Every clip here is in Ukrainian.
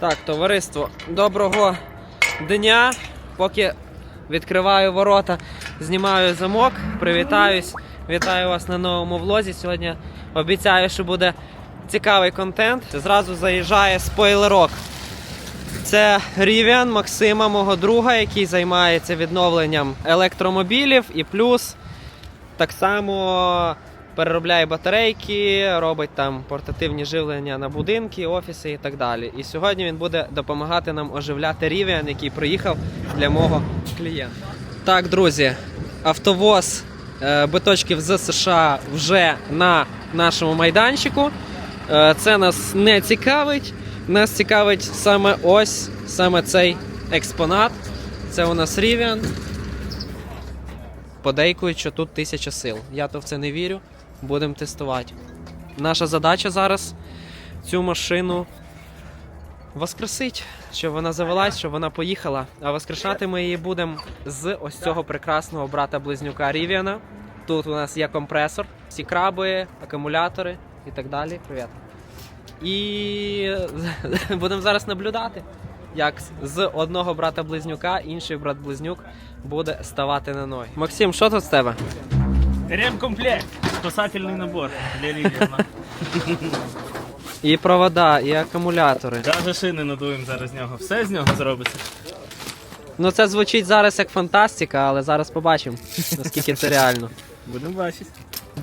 Так, товариство, доброго дня. Поки відкриваю ворота, знімаю замок, привітаюсь. Вітаю вас на новому влозі. Сьогодні обіцяю, що буде цікавий контент. Зразу заїжджає спойлерок. Це Рів'ян Максима, мого друга, який займається відновленням електромобілів і плюс так само переробляє батарейки, робить там портативні живлення на будинки, офіси і так далі. І сьогодні він буде допомагати нам оживляти Rivian, який приїхав для мого клієнта. Так, друзі, автовоз е, биточків з США вже на нашому майданчику. Е, Це нас не цікавить. Нас цікавить саме ось саме цей експонат. Це у нас Rivian. Подейкують, що тут тисяча сил. Я то в це не вірю. Будемо тестувати. Наша задача зараз цю машину воскресить, щоб вона завелась, щоб вона поїхала. А воскрешати ми її будемо з ось цього прекрасного брата-близнюка Рівіана. Тут у нас є компресор, всі краби, акумулятори і так далі. Привіт. І будемо зараз наблюдати, як з одного брата-близнюка інший брат-близнюк буде ставати на ноги. Максим, що тут з тебе? Ремкомплект. Спасательний набор для Рівня. І провода, і акумулятори. Даже шини надуємо зараз з нього. Все з нього зробиться. Ну це звучить зараз як фантастика, але зараз побачимо, наскільки це реально. Будемо бачити.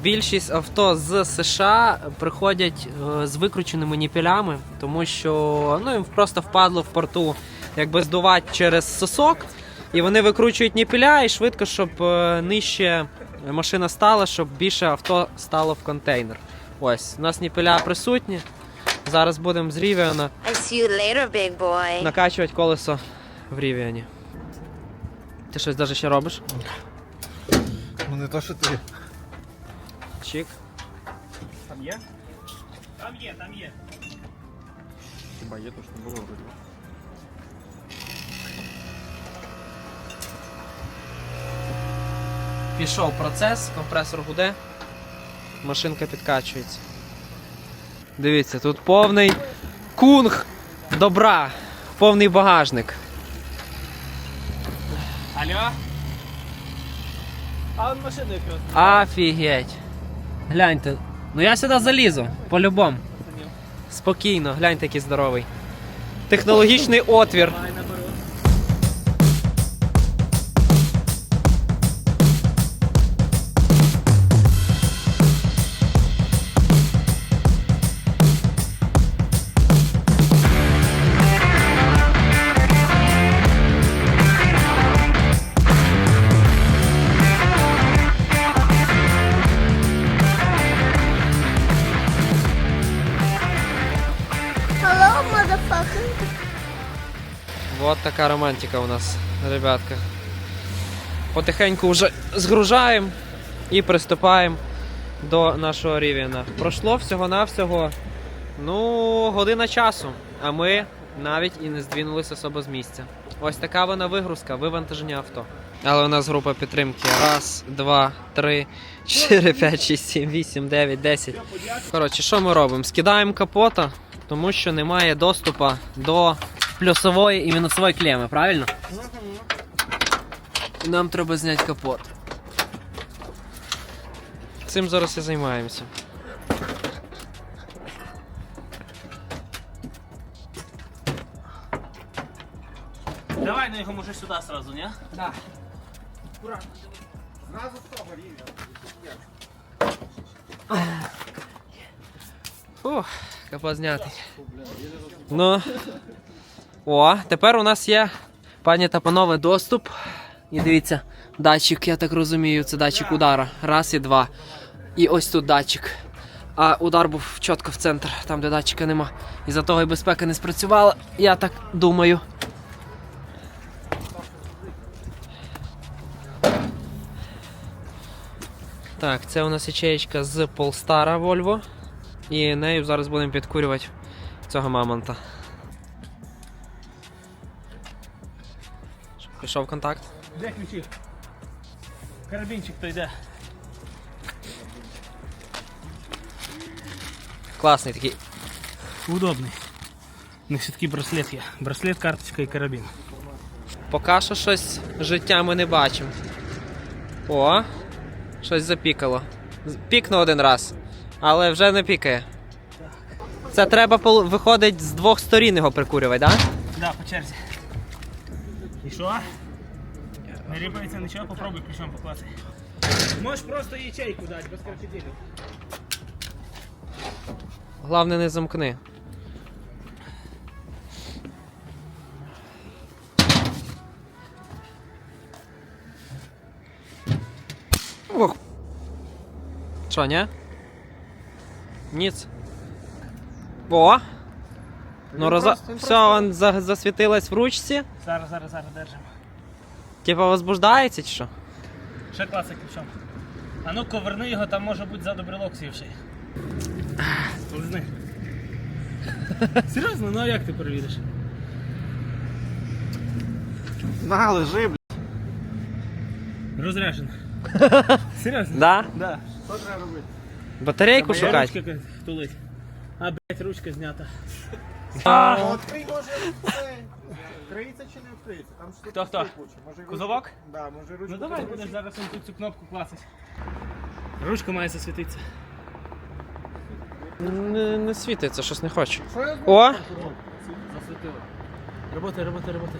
Більшість авто з США приходять е, з викрученими ніпілями, тому що ну, їм просто впадло в порту якби здувати через сосок, і вони викручують ніпіля і швидко, щоб е, нижче машина стала, щоб більше авто стало в контейнер. Ось, у нас ніпіля присутні. Зараз будемо з Рівіана I see you later, big boy. накачувати колесо в Рівіані. Ти щось навіть ще робиш? Ну не то, що ти. Чик. Там є? Там є, там є. Хіба є, то що не було вроді. Пішов процес, компресор гуде, машинка підкачується. Дивіться, тут повний кунг добра, повний багажник. Алло? А он машину якраз. Офігеть. Гляньте. Ну я сюди залізу, по-любому. Спокійно, гляньте, який здоровий. Технологічний отвір. Така романтика у нас, ребятка. Потихеньку вже згружаємо і приступаємо до нашого рівня. Пройшло всього-навсього ну, година часу, а ми навіть і не здвинулися особо з місця. Ось така вона вигрузка, вивантаження авто. Але у нас група підтримки. Раз, два, три, чотири, п'ять, шість, сім, вісім, дев'ять, десять. Коротше, що ми робимо? Скидаємо капота, тому що немає доступу до плюсової і мінусової клеми, правильно? І нам треба зняти капот. Цим зараз і займаємося. Давай на його може сюди сразу, ні? Да. Фух, капот знятий. Ну. О, тепер у нас є, пані та панове, доступ. І дивіться, датчик, я так розумію, це датчик удара. Раз і два. І ось тут датчик. А удар був чітко в центр, там де датчика нема. І за того і безпека не спрацювала, я так думаю. Так, це у нас ячеєчка з Polestar Volvo. І нею зараз будемо підкурювати цього мамонта. Пішов контакт. Де ключі? Карабінчик то йде. Класний такий. Удобний. У них все-таки браслет є. Браслет, карточка і карабін. Поки що щось життя ми не бачимо. О, щось запікало. Пікнув один раз, але вже не пікає. Це треба виходить з двох сторін його прикурювати, так? Да? Да, по черзі. І що? Не ріпається нічого, попробуй ключом покласти. Можеш просто ячейку дати, без крочетілів. Головне не замкни. Ох. Що, ні? Ніц. О! Ну, роза... Все, он за... засвітилась в ручці. Зараз, зараз, зараз держимо. Типа возбуждається чи що? Ще класик ключом. А ну коверни його, там може бути ззаду брелок сівший. Лизни. Серйозно, ну а як ти перевіриш? На, лежи, бля. Розряджено. Серйозно? Да? Да. Що треба робити? Батарейку Моя шукати. ручка тулить. А, блять, ручка знята. А, може, це. Чи не вкриється? Там Хто, хто? Може, ручку- Кузовок? Да, може ручку. Ну давай будеш зараз он тут цю кнопку клацать. Ручка має засвітитися. Не, не світиться, щось не хочу. Що я О! Засвітило. Роботи, роботи, роботи.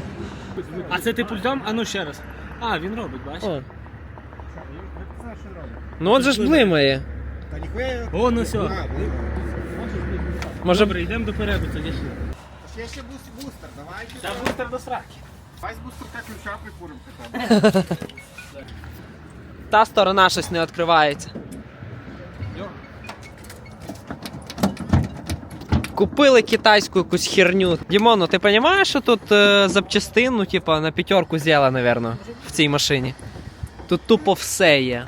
А це ти пультом? А ну ще раз. А, він робить, бачиш? О. знаєш, що робить? Ну он же ж блимає. Та ніхуя. О, ну все. А, блин. Може Добре, йдемо до переду тоді. Ще ще буст- бустер, давайте. Та бустер до сраки. Хай з бустерка ключа прикуримо хоча б. та сторона щось не відкривається. Купили китайську якусь херню. Дімон, ну ти розумієш, що тут е, запчастин, ну, типа, на п'ятерку з'їла, напевно, в цій машині. Тут тупо все є.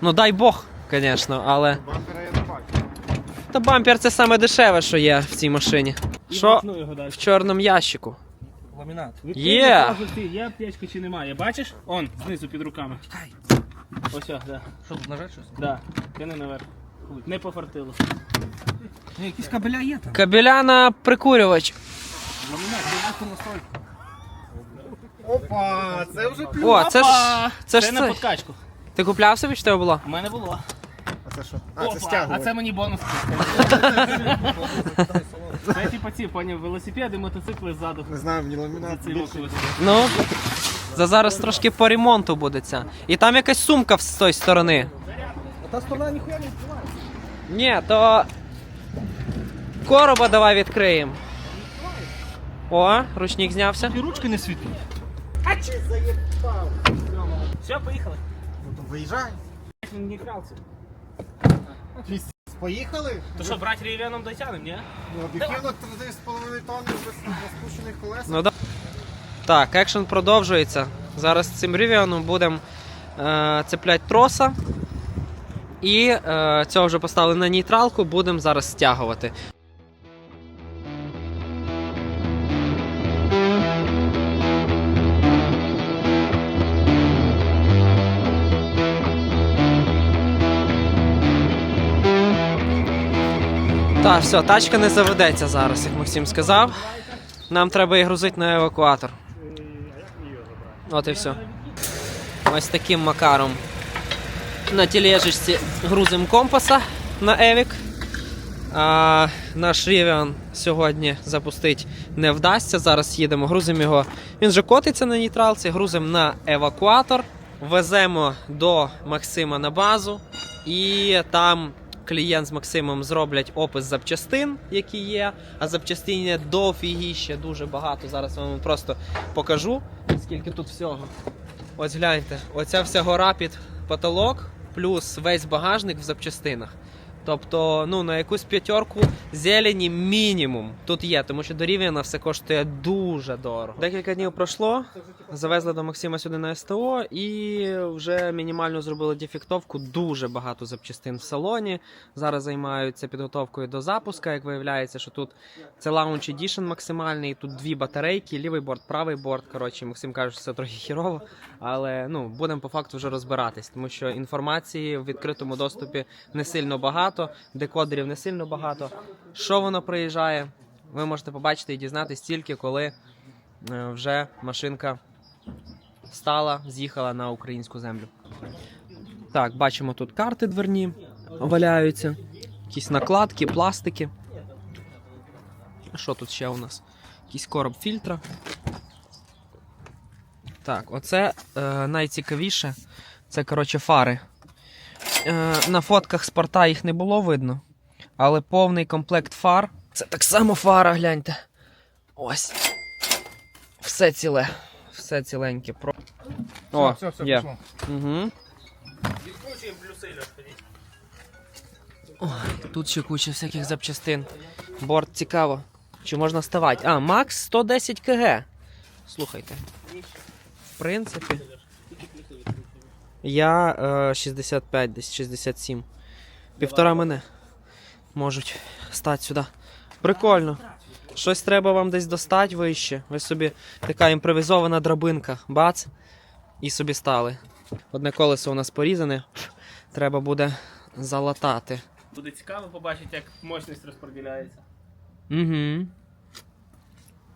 Ну дай Бог, звісно, але. Бачу. Та бампер це саме дешеве, що є в цій машині. Що вікно його далі. в чорному ящику? Ламінат. Є. Є аптечка чи немає. Бачиш? Он, знизу під руками. Ось, да. Що тут нажать щось? Да. Тяни наверх. Не пофартило. Якісь кабеля є там. Кабеля на прикурювач. Ламінат, ти на стойку. Опа, це вже плюс. О, це ж. Це Це, ж на це. подкачку. Ти купляв собі, чи тебе було? У мене було. А це що? А, Опа, це стягувати. а це мені бонус. Це типа ці, поняв, велосипеди, мотоцикли ззаду. Не знаю, мені ламінат більше. лук. Ну. За зараз трошки по ремонту буде ця. І там якась сумка з тої сторони. А та сторона ніхуя не відкриває. Ні, то. Короба давай відкриємо. О, ручник знявся. І ручки не світить. Все, поїхали. Ну то виїжджай. Він не крався. Піс- Поїхали? То що, брати рівеном дотягнем, ні? Ну, об'єктивно 3,5 тонни без розпущених колес. Ну да. Так, екшен продовжується. Зараз цим рівіоном будемо е, цепляти троса. І е, цього вже поставили на нейтралку, будемо зараз стягувати. Все, тачка не заведеться зараз, як Максим сказав. Нам треба її грузити на евакуатор. От і все. Ось таким макаром. На тележечці грузимо компаса на Евік. А наш Rivian сьогодні запустити не вдасться. Зараз їдемо, грузимо його. Він же котиться на нейтралці, грузимо на евакуатор, веземо до Максима на базу, і там клієнт з Максимом зроблять опис запчастин, які є. А запчастин є дофігіще, дуже багато. Зараз вам просто покажу, скільки тут всього. Ось гляньте, оця вся гора під потолок, плюс весь багажник в запчастинах. Тобто, ну на якусь п'ятерку зелені мінімум тут є, тому що до Рівіна все коштує дуже дорого. Декілька днів пройшло, завезли до Максима сюди на СТО і вже мінімально зробили дефектовку. Дуже багато запчастин в салоні. Зараз займаються підготовкою до запуска. Як виявляється, що тут це Launch Edition максимальний. Тут дві батарейки, лівий борт, правий борт. Коротше, Максим каже, що це трохи хірово, але ну будемо по факту вже розбиратись, тому що інформації в відкритому доступі не сильно багато, декодерів не сильно багато. Що воно приїжджає? ви можете побачити і дізнатися тільки коли е, вже машинка стала, з'їхала на українську землю. Так, бачимо тут карти дверні валяються, якісь накладки, пластики. Що тут ще у нас? Якийсь короб фільтра. Так, оце е, найцікавіше. Це, коротше, фари. Е, на фотках спорта їх не було видно. Але повний комплект фар. Це так само фара, гляньте. Ось. Все ціле. Все ціленьке. Про... О, все, все, є. пішло. Угу. Відкручуємо Льош, тут ще куча всяких запчастин. Борт цікаво. Чи можна ставати? А, Макс 110 кг. Слухайте. В принципі. Я е, 65, десь 67. Півтора мене можуть стати сюди. Прикольно. Щось треба вам десь достати вище. Ви собі така імпровізована драбинка. Бац. І собі стали. Одне колесо у нас порізане. Треба буде залатати. Буде цікаво побачити, як мощність розподіляється. Угу.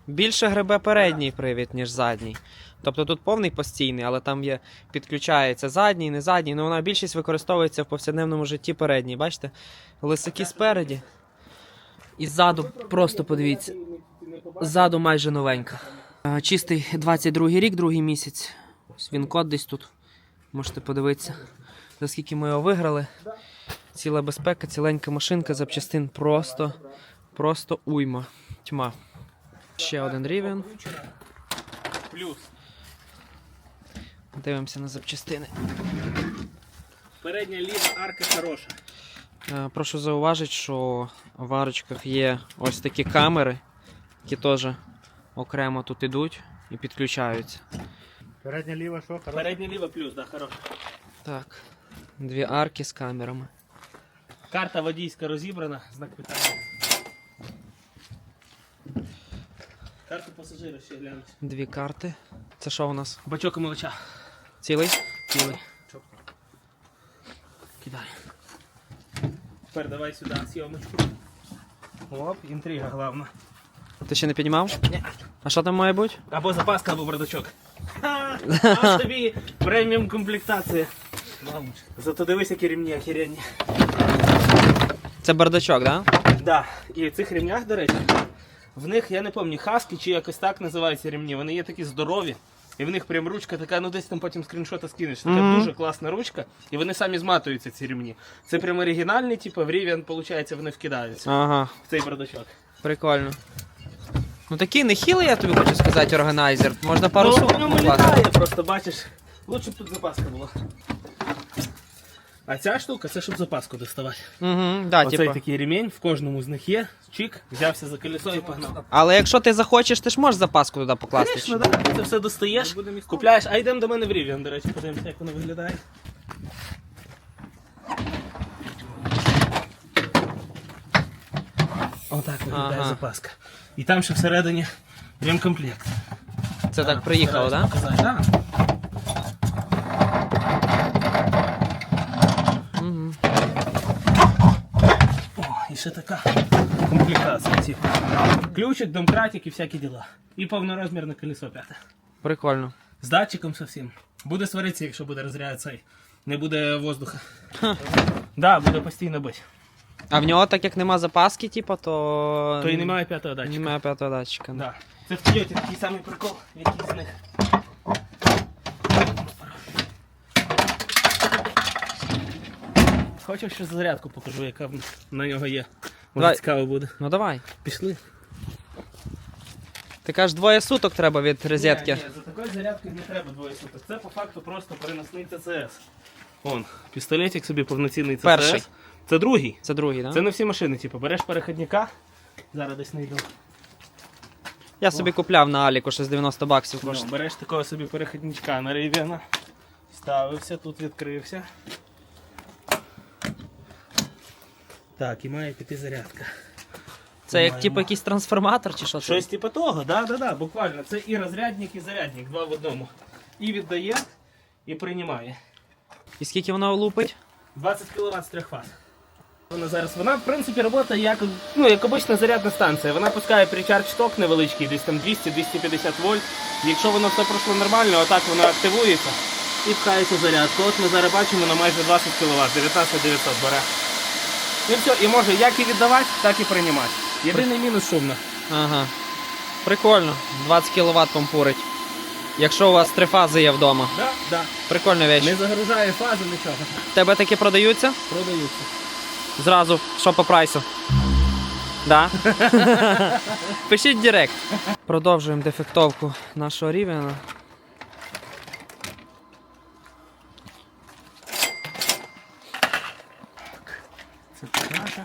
Більше гребе передній привід, ніж задній. Тобто тут повний постійний, але там є, підключається задній, не задній. Ну вона більшість використовується в повсякденному житті передній. Бачите? Лисаки спереді. І ззаду, просто подивіться. Ззаду майже новенька. Е, Чистий 22 рік, другий місяць. Ось Він код десь тут. Можете подивитися. За скільки ми його виграли. Ціла безпека, ціленька машинка, запчастин просто, просто уйма. Тьма. Ще один рівень. Плюс. Дивимося на запчастини. Передня ліва арка хороша. Е, Прошу зауважити, що в арочках є ось такі камери, які теж окремо тут ідуть і підключаються. Передня ліва, що? Хороша? Передня ліва плюс, да, хороша. Так. Дві арки з камерами. Карта водійська розібрана, знак питання. Карту пасажира ще глянуть. Дві карти. Це що у нас? Бачок і молоча. Цілий? Цілий. Кидай. Тепер давай сюди сйомочку. Оп, інтрига головна. Ти ще не піднімав? Ні. А що там має бути? Або запаска, або бардачок. Ха! А тобі преміум комплектація. Зато дивись, які ремні охеренні. Це бардачок, так? Да? Да. І в цих ремнях, до речі, в них, я не пам'ятаю, хаски чи якось так називаються ремні. Вони є такі здорові. І в них прям ручка така, ну десь там потім скріншота скинеш. Така Мгм. дуже класна ручка, і вони самі зматуються, ці ремні. Це прям оригінальний, типу, в рівень, виходить, вони вкидаються Ага. в цей бардачок. Прикольно. Ну такий нехилий, я тобі хочу сказати, органайзер. Можна пару ну, сумок в ньому літає, просто бачиш. Лучше б тут запаска була. А ця штука це щоб запаску доставати. Угу, да, Оцей типу. такий ремінь, в кожному з них є. Чик, взявся за колесо і погнав. Але якщо ти захочеш, ти ж можеш запаску туди покласти. Звісно, да. Ти це все достаєш, купляєш, а йдемо до мене в Рів'ян, до речі, подивимося, як воно виглядає. Отак виглядає Ага. запаска. І там ще всередині ремкомплект. Це так приїхало, так? Да? Да? Угу. О, і ще така комплектація. Типу. Ключик, домкратик і всякі діла. І повнорозмірне колесо п'яте. Прикольно. З датчиком совсем. Буде сваритися, якщо буде розряд цей. Не буде воздуха. Да, буде постійно бити. А в нього, так як нема запаски, типу, то. То і немає п'ятого датчика. Немає п'ятого датчика. Да. Да. Це в Тойоті такий самий прикол, який з них. Хочеш ще зарядку покажу, яка на нього є. Може Давай. цікаво буде. Ну давай. Пішли. Ти кажеш, двоє суток треба від розетки. Ні, ні, за такою зарядкою не треба двоє суток. Це по факту просто переносний ТЦС. Он, пістолетик собі повноцінний ТЦС. Перший. Це другий. Це другий, так? Це не всі машини, типу, береш переходника. Зараз десь знайду. Я собі купляв на Аліку, щось 90 баксів Ну, береш такого собі переходничка на Рейвена. Ставився, тут відкрився. Так, і має піти зарядка. Це як маємо. типу якийсь трансформатор чи що? Щось типу того, да, да, да, буквально. Це і розрядник, і зарядник, два в одному. І віддає, і приймає. І скільки воно лупить? 20 кВт з 3 фаз. Вона зараз, вона в принципі працює як, ну, як обична зарядна станція. Вона пускає причарч ток невеличкий, десь там 200-250 вольт. Якщо воно все пройшло нормально, отак воно активується і пхається зарядку. От ми зараз бачимо на майже 20 кВт, 19 900 бере. І все, і може як і віддавати, так і приймати. Єдиний мінус шумно. Ага. Прикольно. 20 кВт помпурить. Якщо у вас три фази є вдома. Да, да. Прикольна вещь. Не загружає фазу, нічого. Тебе такі продаються? Продаються. Зразу, що по прайсу? Да? Пишіть директ. Продовжуємо дефектовку нашого рівня. Це наша.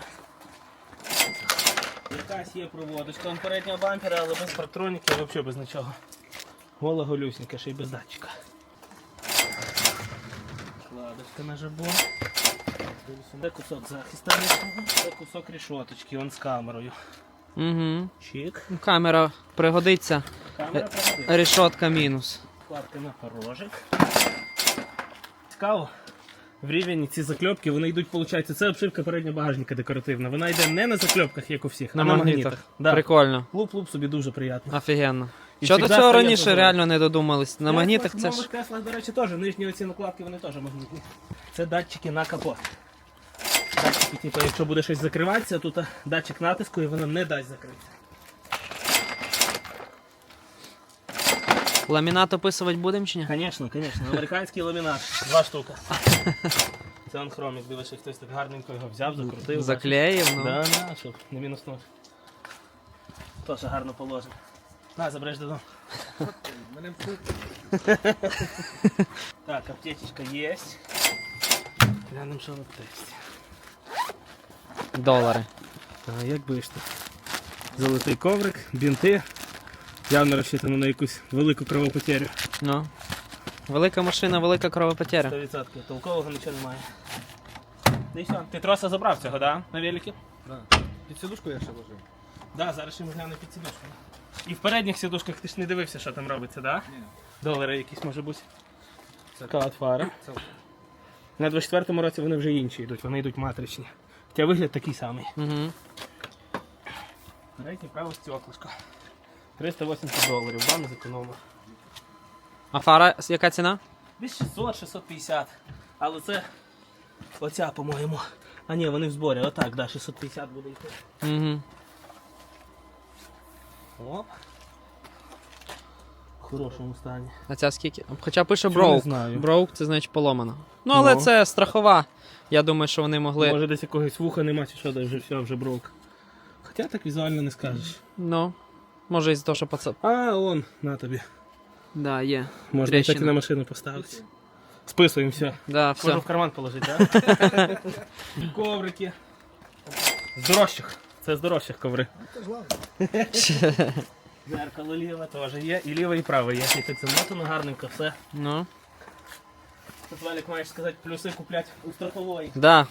Якась є проводочка переднього бампера, але без партроніки, взагалі без нічого. Гола голюсінька, ще й без датчика. Кладочка на жабо. Де кусок захиста, це кусок рішоточки, он з камерою. Угу. Чик. Камера пригодиться. Камера проводить. Решотка мінус. Вкладка на порожик. Цікаво. В рівень ці закльопки, вони йдуть, виходить, це обшивка переднього багажника декоративна. Вона йде не на закльопках, як у всіх, На а на магнітах. магнітах. Да. Прикольно. Луп-луп собі дуже приємно. Офігенно. І Що до цього раніше позаду. реально не додумались. На магнітах це ж. нових Теслах, до речі, теж нижні оці накладки, вони теж магнітні. Це датчики на капот. Датчики, типу, якщо буде щось закриватися, тут датчик натиску і воно не дасть закритися. Ламінат описувати будемо чи ні? Звісно, звісно. Американський ламінат. Два штука. Це он хромік, дивишся, хтось так гарненько його взяв, закрутив. Заклеїв, ну. Да, да, щоб не мінус ноль. Теж гарно положено. На, забереш додому. Мене Так, аптечечка є. Глянемо, що в аптечці. Долари. А як би ж тут? Золотий коврик, бінти. Явно розчитано на якусь велику кровопотерю. Ну. Велика машина, велика кровопотеря. 100%. Толкового нічого немає. Ну і все. Ти троса забрав цього, да? На великі? під сідушку я ще ложив. Да, зараз ще ми глянемо під сідушку. І в передніх сідушках ти ж не дивився, що там робиться, да? Ні. Долари якісь може бути. Це- Калат фара. Це На 24-му році вони вже інші йдуть, вони йдуть матричні. Хоча вигляд такий самий. Угу. Третє право стеклышко. 380 доларів, не зекономив. А фара яка ціна? Десь 600-650. Але це оця, по-моєму. А ні, вони в зборі. Отак, да, 650 буде йти. Угу. Оп. В хорошому стані. А ця скільки? Хоча пише Цю не це значить поломано. Ну, але Ну. це страхова. Я думаю, що вони могли. Може десь якогось вуха нема, чи що, де вже все, вже брок. Хоча так візуально не скажеш. Ну. Може із того, що паца. А, он, на тобі. Да, є. Можна Трещина. так і на машину поставити. Списуємо все. Да, Можна все. в карман положити, так? Коврики. З дорожчих. Це з дорожчих коври. Це ж ладно. Зеркало ліве теж є, і ліве, і праве є. І так замотано гарненько все. Ну. Тут Валік маєш сказати, плюси куплять у страхової. Да.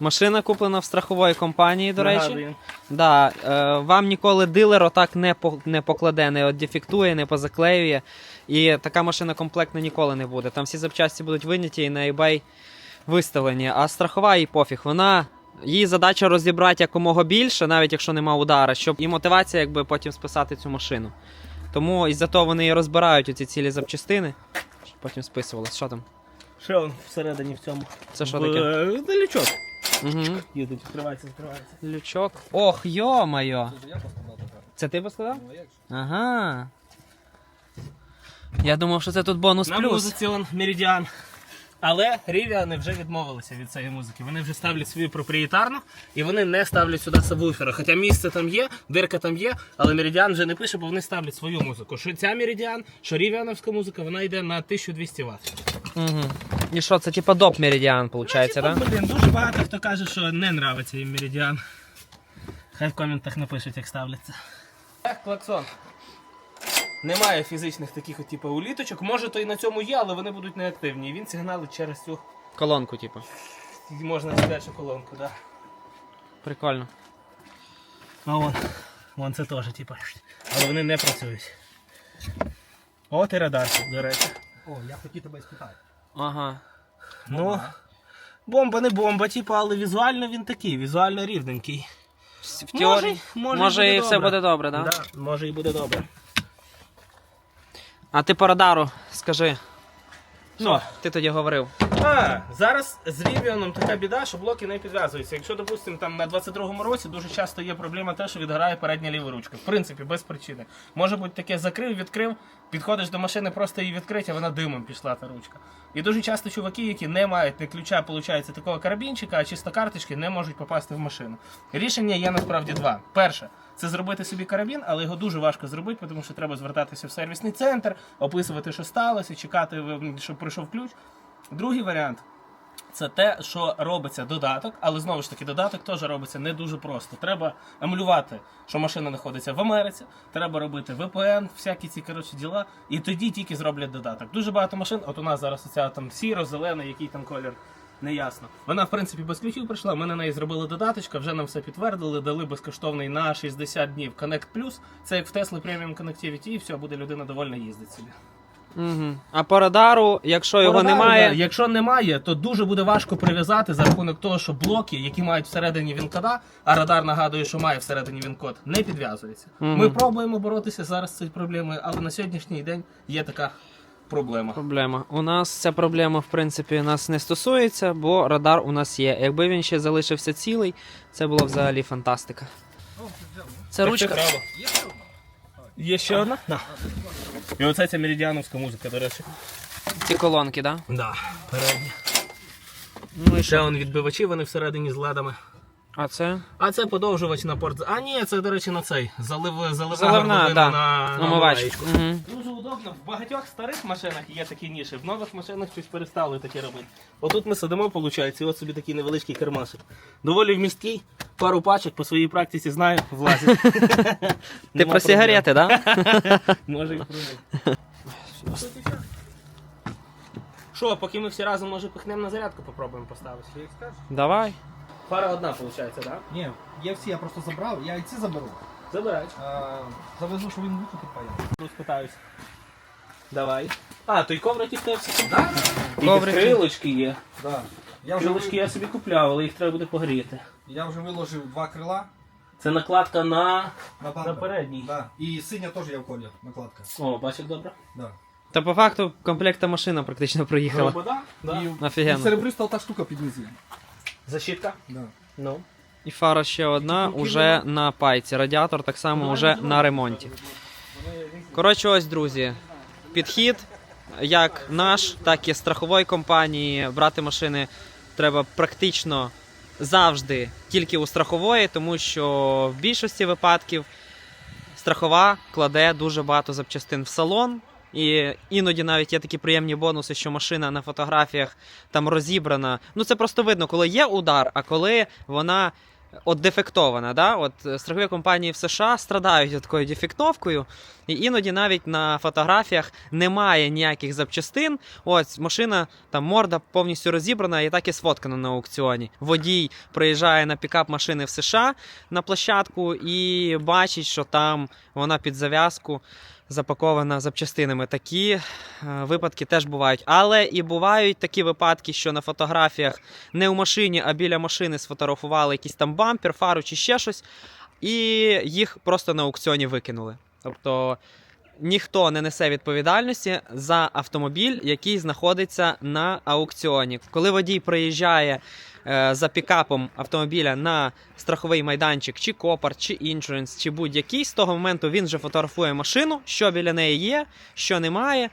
Машина куплена в страхової компанії, до речі. Да, е, вам ніколи дилер отак не, по, не покладе, не дефектує, не позаклеює. І така машина комплектна ніколи не буде. Там всі запчасті будуть виняті і на eBay виставлені. А страхова їй пофіг. Вона. Її задача розібрати якомога більше, навіть якщо нема удара, щоб і мотивація, якби потім списати цю машину. Тому із-за того вони і розбирають оці цілі запчастини, щоб потім списувалось. Що там? Ще он всередині в цьому. Це що таке? Це лючок. Угу. Їдуть, відкривається, відкривається. Лючок. Ох, йо-моє! Це я поскладав. Це ти поскладав? Ну, як же? Ага. Я думав, що це тут бонус На плюс. музиці он Меридіан. Але Рівіани вже відмовилися від цієї музики. Вони вже ставлять свою проприєтарну і вони не ставлять сюди сабвуфера. Хоча місце там є, дирка там є, але Меридіан вже не пише, бо вони ставлять свою музику. Що ця Меридіан, що Рівіановська музика, вона йде на 1200 Вт. Угу. І що, це типа доп меридіан, виходить, Ну, так? типу, Блін, дуже багато хто каже, що не нравиться їм Меридіан. Хай в коментах напишуть, як ставляться. Клаксон. Немає фізичних таких, от, типу, уліточок. Може, то і на цьому є, але вони будуть неактивні. І він сигналить через цю Колонку, типу. можна сидячу колонку, да. Прикольно. А вон, вон це теж, типу. Але вони не працюють. От і радар, до речі. О, я хотів тебе спитати. Ага. Ну, Бомба не бомба, типу, але візуально він такий, візуально рівненький. В теорії. може, Може, і і буде все добре. буде добре, так? Да? Да, може і буде добре. А ти по радару скажи. Що? Ну, ти тоді говорив. А, зараз з Rivian така біда, що блоки не підв'язуються. Якщо, допустимо, там на 22-му році дуже часто є проблема те, що відгорає передня ліва ручка. В принципі, без причини. Може бути таке закрив, відкрив, підходиш до машини, просто її відкрити, а вона димом пішла та ручка. І дуже часто чуваки, які не мають не ключа, получається, такого карабінчика, а чисто карточки, не можуть попасти в машину. Рішення є насправді два. Перше. Це зробити собі карабін, але його дуже важко зробити, тому що треба звертатися в сервісний центр, описувати, що сталося, чекати, щоб прийшов ключ. Другий варіант це те, що робиться додаток, але знову ж таки, додаток теж робиться не дуже просто. Треба емулювати, що машина знаходиться в Америці, треба робити VPN, всякі ці коротше діла, і тоді тільки зроблять додаток. Дуже багато машин, от у нас зараз оця там сіро, зелена, який там колір. Неясно. Вона, в принципі, без ключів прийшла. Ми на неї зробили додаточка, вже нам все підтвердили, дали безкоштовний на 60 днів Connect Plus. Це як в Tesla Premium Connectivity, і все, буде людина довольна їздити собі. Угу. А по радару, якщо його Радару, немає. да. Якщо немає, то дуже буде важко прив'язати за рахунок того, що блоки, які мають всередині він-кода, а радар нагадує, що має всередині він-код, не підв'язуються. Мгм. Ми пробуємо боротися зараз з цією проблемою, але на сьогоднішній день є така проблема. Проблема. У нас ця проблема, в принципі, нас не стосується, бо радар у нас є. Якби він ще залишився цілий, це була взагалі фантастика. Це Так ручка. Є ще одна? На. І оце ця меридіановська музика, до речі. Ці колонки, так? Да? Да, передні. Ну і Ще що? он відбивачі, вони всередині з ледами. А це? А це подовжувач на порт. А ні, це, до речі, на цей. Залив, заливна, Заливна, да. на, на. Угу. Дуже удобно. В багатьох старих машинах є такі ніші, в нових машинах щось перестали таке робити. Отут ми сидимо, виходить, і от собі такий невеличкий кермашик. Доволі вмісткий, пару пачок по своїй практиці знаю, влазить. Ти про сигарети, так? Може і про Що, поки ми всі разом може пихнемо на зарядку, попробуємо поставити. Давай. Пара одна, виходить, так? Да? Ні, є всі, я просто забрав, я і ці заберу. Забирай. А, завезу, що він вихід паяв. Розпитаюся. Давай. А, то й коврики в тебе всі тут? І Коврики. крилочки є. Да. Я вже, Крилочки я собі купляв, але їх треба буде погріти. я вже виложив два крила Це накладка на. на На передній. Да. І синя теж є в колі, накладка. О, бачиш добре. Да. Та по факту комплекта машина практично проїхала. Робода? Да. І, і серебриста та штука під низі. Защитка? Да. Ну. І фара ще одна уже на пайці. Радіатор так само вже на ремонті. Коротше, ось, друзі, підхід як наш, так і страхової компанії. Брати машини треба практично завжди тільки у страхової, тому що в більшості випадків страхова кладе дуже багато запчастин в салон. І іноді навіть є такі приємні бонуси, що машина на фотографіях там розібрана. Ну це просто видно, коли є удар, а коли вона от дефектована. Да? От е, страхові компанії в США страдають такою дефектовкою, і іноді навіть на фотографіях немає ніяких запчастин. Ось машина там морда повністю розібрана і так і сфоткана на аукціоні. Водій приїжджає на пікап машини в США на площадку і бачить, що там вона під зав'язку запакована запчастинами. Такі е, випадки теж бувають. Але і бувають такі випадки, що на фотографіях не у машині, а біля машини сфотографували якийсь там бампер, фару чи ще щось, і їх просто на аукціоні викинули. Тобто ніхто не несе відповідальності за автомобіль, який знаходиться на аукціоні. Коли водій приїжджає е, за пікапом автомобіля на страховий майданчик, чи копар, чи іншуренс, чи будь-який, з того моменту він вже фотографує машину, що біля неї є, що немає.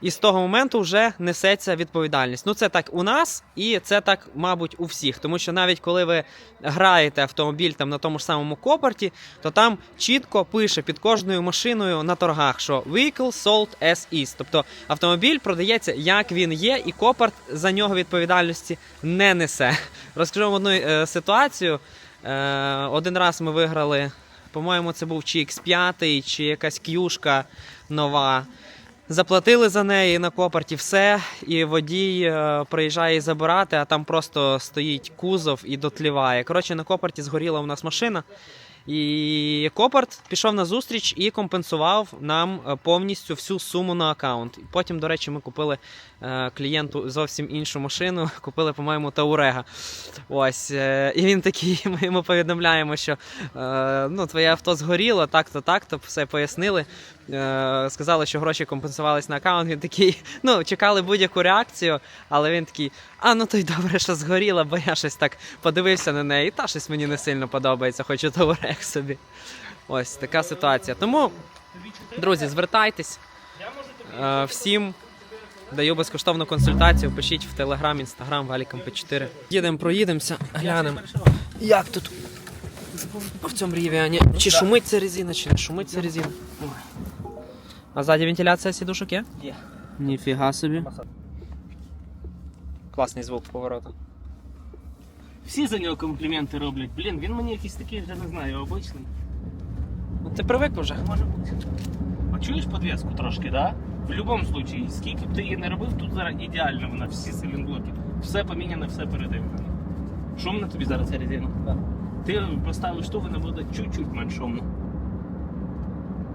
І з того моменту вже несеться відповідальність. Ну це так у нас, і це так, мабуть, у всіх. Тому що навіть коли ви граєте автомобіль там на тому ж самому копорті, то там чітко пише під кожною машиною на торгах, що vehicle sold as is. Тобто автомобіль продається як він є, і копорт за нього відповідальності не несе. Розкажу вам одну е, ситуацію. Е, один раз ми виграли, по-моєму, це був чи X5, чи якась к'юшка нова. Заплатили за неї на копорті все, і водій е, приїжджає забирати, а там просто стоїть кузов і дотліває. Коротше, на копорті згоріла у нас машина. І Копарт пішов на зустріч і компенсував нам е, повністю всю суму на аккаунт. Потім, до речі, ми купили е, клієнту зовсім іншу машину. Купили, по-моєму, Таурега. Ось. І він такий, ми йому повідомляємо, що ну, твоє авто згоріло, так-то, так-то, все пояснили. Е, Сказали, що гроші компенсувались на аккаунт. Він такий, ну, чекали будь-яку реакцію, але він такий, а ну то й добре, що згоріло, бо я щось так подивився на неї, та щось мені не сильно подобається, хочу Таурег собі. Ось така ситуація. Тому, друзі, звертайтесь. Е, Всім даю безкоштовну консультацію. Пишіть в Телеграм, Інстаграм, Валіком П4. Їдемо, проїдемося, глянемо. Як тут в цьому рівні? Чи шумить ця резина, чи не шумить ця резина? А ззаді вентиляція сідушок є? Є. Ніфіга собі. Класний звук повороту. Всі за нього компліменти роблять. Блін, він мені якийсь такий, вже не знаю, обичний. Ну, ти привик вже. Може бути. А чуєш подвіску трошки, да? В будь-якому випадку, скільки б ти її не робив, тут зараз ідеально вона, всі силінблоки. Все поміняно, все передивлено. Шумно тобі зараз резина? Так. Ти поставиш ту, вона буде чуть-чуть менш шумно.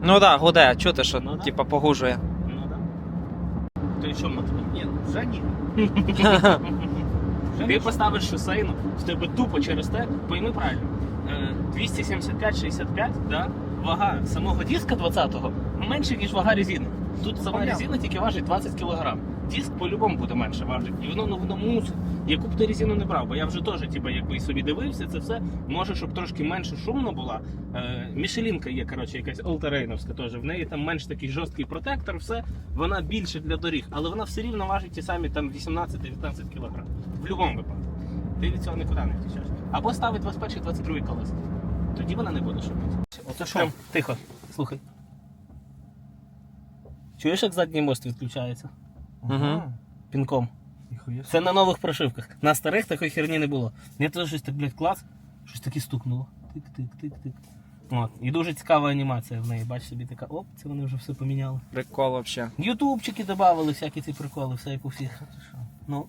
Ну да, гуде, чути, що Ну да. типа погужує. Ну. Да. То й що тобі? Ні, вже ні. Ти поставиш шосейну, в тебе тупо через те, пойми правильно. е, 275-65, да? вага самого диска 20-го менше, ніж вага резини. Тут сама Понятно. резина тільки важить 20 кг. Диск по-любому буде менше важить. І воно, ну, воно мусить. Яку б ти резину не брав, бо я вже теж, типу, якби собі дивився, це все. Може, щоб трошки менше шумно була. Е, Мішелінка є, коротше, якась олтерейновська теж. В неї там менш такий жорсткий протектор, все. Вона більше для доріг, але вона все рівно важить ті самі там 18-19 кг. В будь-якому випадку. Ти від цього нікуди не втічеш. Або ставить 21-22 колеса. Тоді вона не буде шуміти. Оце що? Тихо, слухай. Чуєш, як задній мост відключається? Угу. Пінком. Ніхуя. Це на нових прошивках. На старих такої херні не було. Мені теж щось так, блядь, клас, щось таке стукнуло. Тик-тик-тик-тик. От. І дуже цікава анімація в неї. Бач собі така, оп, це вони вже все поміняли. Прикол вообще. Ютубчики додавали, всякі ці приколи, все як у всіх. Ну.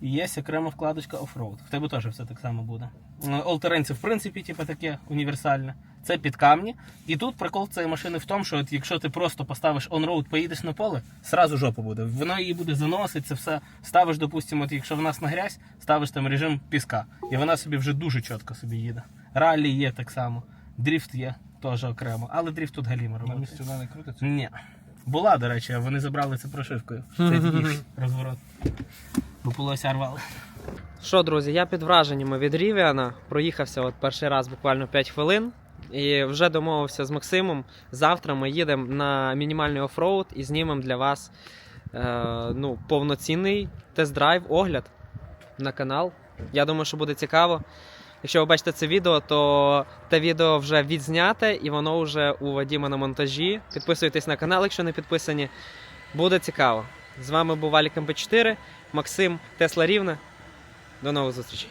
І є окрема вкладочка оффроуд. В тебе теж все так само буде. Олтеренці, в принципі, типу, таке універсальне. Це під камні. І тут прикол цієї машини в тому, що от якщо ти просто поставиш on-road, поїдеш на поле, сразу жопа буде. Воно її буде заносити, це все. Ставиш, допустимо, от якщо в нас на грязь, ставиш там режим піска. І вона собі вже дуже чітко собі їде. Ралі є так само. Дріфт є теж окремо. Але дріфт тут галімо На робити. місці вона не крутиться. Ні. Була, до речі, а вони забрали це прошивкою. Це такий розворот. Бо полося рвали. Що, друзі, я під враженнями від Рівіана. Проїхався от перший раз буквально 5 хвилин. І вже домовився з Максимом. Завтра ми їдемо на мінімальний офроуд і знімемо для вас е, ну, повноцінний тест-драйв, огляд на канал. Я думаю, що буде цікаво. Якщо ви бачите це відео, то те відео вже відзняте і воно вже у Вадіма на монтажі. Підписуйтесь на канал, якщо не підписані. Буде цікаво. З вами був Валік МП4, Максим Тесла Рівне. До нових зустрічей.